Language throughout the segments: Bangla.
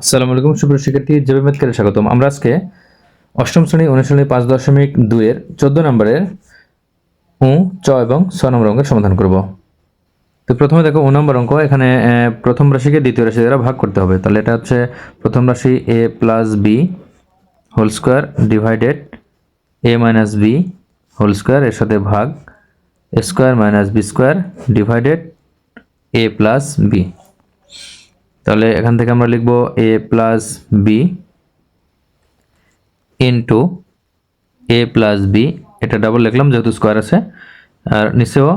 আসসালামু আলাইকুম, সুপ্রিয় শিক্ষার্থী জেবি মেদকারে স্বাগতম। আমরা আজকে অষ্টম শ্রেণি অনুশীলনী পাঁচ দশমিক দুইয়ের চোদ্দ নম্বরের উ, চ এবং ছ নম্বর অঙ্কের সমাধান করব। তো প্রথমে দেখো উ নম্বর অঙ্ক, এখানে প্রথম রাশিকে দ্বিতীয় রাশি দ্বারা ভাগ করতে হবে। তাহলে এটা হচ্ছে প্রথম রাশি A plus B whole square divided A minus B whole square, এর সাথে ভাগ square minus B square divided A plus B. তাহলে এখান থেকে আমরা লিখব A plus B into A plus B এটা ডাবল লিখলাম, যেহেতু স্কোয়ার আছে। আর নিচেও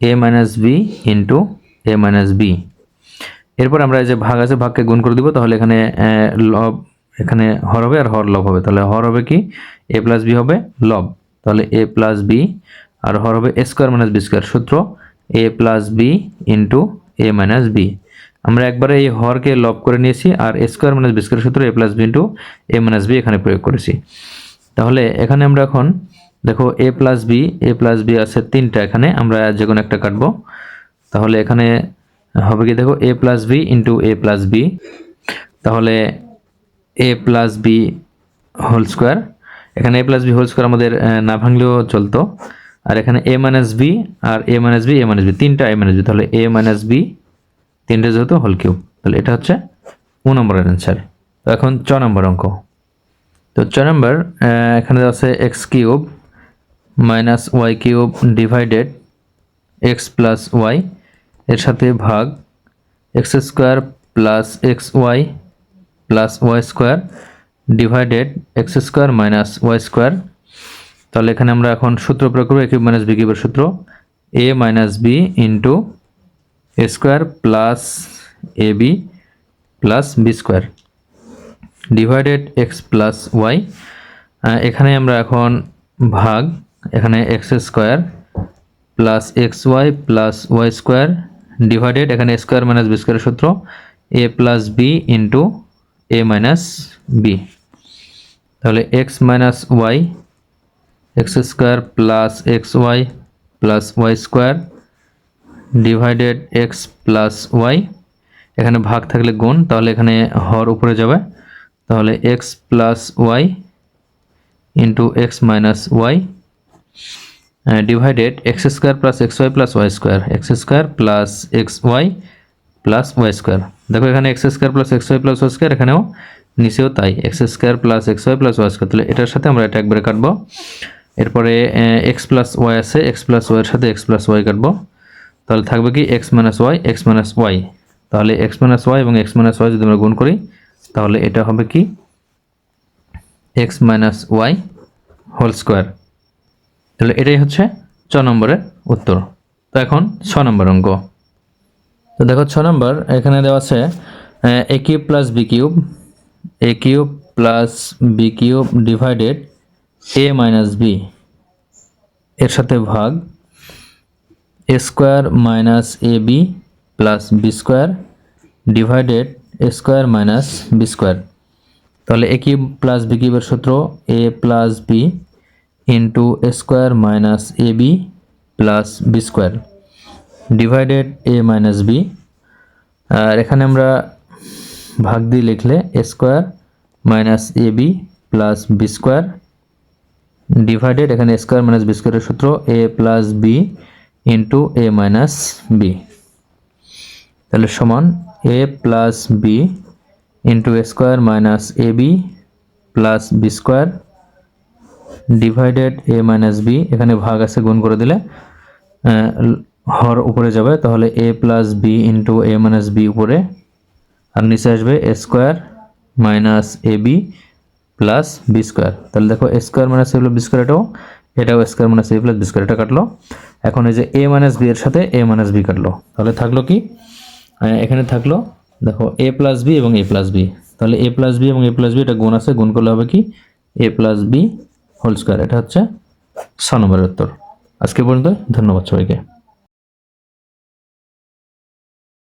A minus B into A minus B এরপর আমরা এই যে ভাগ আছে, ভাগকে গুণ করে দিব, তাহলে এখানে লব, এখানে হর হবে আর হর লব হবে। তাহলে হর হবে কি? এ প্লাস বি হবে লব। তাহলে এ প্লাস বি আর হর হবে A square minus B square সূত্র A plus B into A minus B আমরা একবারে এই হরকে লব করে নিয়েছি আর A square minus B square সূত্র A plus B into A minus B এখানে প্রয়োগ করেছি। তাহলে এখানে আমরা এখন দেখো A plus B A plus B আছে তিনটা এখানে, আমরা যে কোনো একটা কাটবো। তাহলে এখানে হবে কি দেখো A plus B into A plus B তাহলে A plus B whole square এখানে A plus B whole square আমাদের না ভাঙলেও চলতো। আর এখানে এ minus B R A minus B A minus B তিনটা এ মাইনাস বি তাহলে এ মাইনাস বি তিনটে যেহেতু হোল কিউব তাহলে এটা হচ্ছে ও নম্বরের অ্যান্সার তো এখন চ নম্বর অঙ্ক। তো ছ নম্বর এখানে আছে X cube minus Y cube divided X plus Y এর সাথে ভাগ X square plus X Y plus Y square divided X square minus Y square তাহলে এখানে আমরা এখন সূত্র প্রয়োগ করব এ কিউব মাইনাস বি কিউবের সূত্র। A minus B into square plus A B plus B square divided X plus Y. এখানে আমরা এখন ভাগ, এখানে X square plus X Y plus Y square divided, এখানে স্কোয়ার মাইনাস বি স্কোয়ারের সূত্র, A plus B into A minus B. তাহলে X minus Y, X square plus X Y plus Y square divided X plus Y এখানে ভাগ থাকলে গুণ, তাহলে এখানে হর উপরে যাবে। তাহলে X plus Y into X minus Y divided X square plus X Y plus Y square X square plus X Y plus Y square দেখো এখানে X square plus X Y plus Y square এখানেও নিচেও তাই X square plus X Y plus Y square তাহলে এটার সাথে আমরা এটা একবারে কাটবো। এরপরে এক্স প্লাস ওয়াই আছে এক্স প্লাস ওয়াইয়ের সাথে এক্স প্লাস ওয়াই কাটবো। তাহলে থাকবে কি X minus Y X minus Y তাহলে এক্স মাইনাস ওয়াই এবং এক্স মাইনাস ওয়াই যদি আমরা গুণ করি, তাহলে এটা হবে কি? X minus Y whole square তাহলে এটাই হচ্ছে ছ নম্বরের উত্তর। তো এখন ছ নম্বর অঙ্ক। তো দেখো ছ নম্বর, এখানে দেওয়া আছে, A cube plus B cube. A cube plus B cube divided A minus B. এর সাথে ভাগ square minus A B plus B square divided A square minus B square. তাহলে এ কিউব প্লাস বি কিউবের সূত্র A plus B into A square minus A B plus B square divided A minus B. আর এখানে আমরা ভাগ দিয়ে লিখলে A square minus A B plus B square divided, এখানে স্কোয়ার মাইনাস বি স্কোয়ারের সূত্র A plus B into A minus B তাহলে সমান A plus B into A square minus A B plus B square divided A minus B এখানে ভাগ আছে, গুণ করে দিলে হর উপরে যাবে, তাহলে A plus B into A minus B উপরে, আর নিচে আসবে A square minus A B plus B square তাহলে দেখো A square minus A B square এটাও এটাও square minus A plus B square এটা কাটলো। এখন এই যে এ মাইনাস বি এর সাথে এ মাইনাস বি কাটলো। তাহলে থাকল কি? এখানে থাকল, দেখো এ প্লাস বি এবং এ প্লাস বি তাহলে এ প্লাস বি এবং এ প্লাস বি এটা গুণ আছে, গুণ করলে হবে কি? A plus B whole square এটা হচ্ছে ছ নম্বরের উত্তর। আজকে পর্যন্ত ধন্যবাদ সবাইকে।